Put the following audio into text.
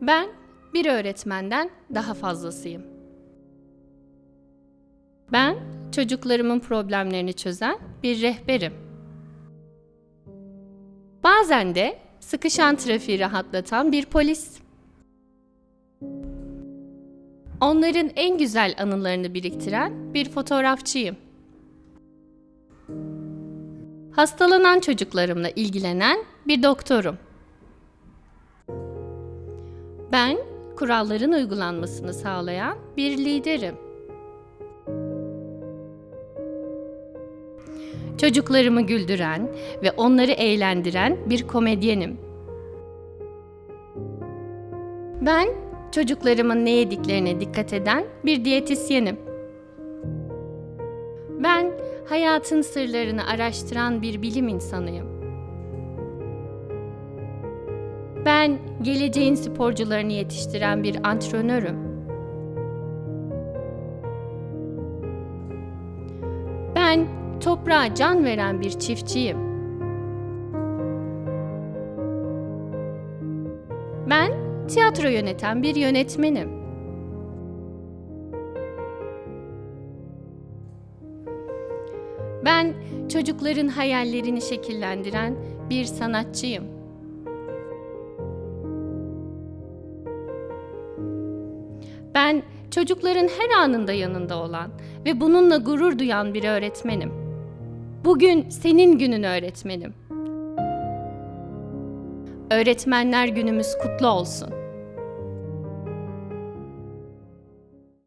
Ben bir öğretmenden daha fazlasıyım. Ben çocuklarımın problemlerini çözen bir rehberim. Bazen de sıkışan trafiği rahatlatan bir polis. Onların en güzel anılarını biriktiren bir fotoğrafçıyım. Hastalanan çocuklarımla ilgilenen bir doktorum. Ben kuralların uygulanmasını sağlayan bir liderim. Çocuklarımı güldüren ve onları eğlendiren bir komedyenim. Ben çocuklarımın ne yediklerine dikkat eden bir diyetisyenim. Ben hayatın sırlarını araştıran bir bilim insanıyım. Ben geleceğin sporcularını yetiştiren bir antrenörüm. Ben toprağa can veren bir çiftçiyim. Ben tiyatro yöneten bir yönetmenim. Ben çocukların hayallerini şekillendiren bir sanatçıyım. Ben çocukların her anında yanında olan ve bununla gurur duyan bir öğretmenim. Bugün senin günün öğretmenim. Öğretmenler günümüz kutlu olsun.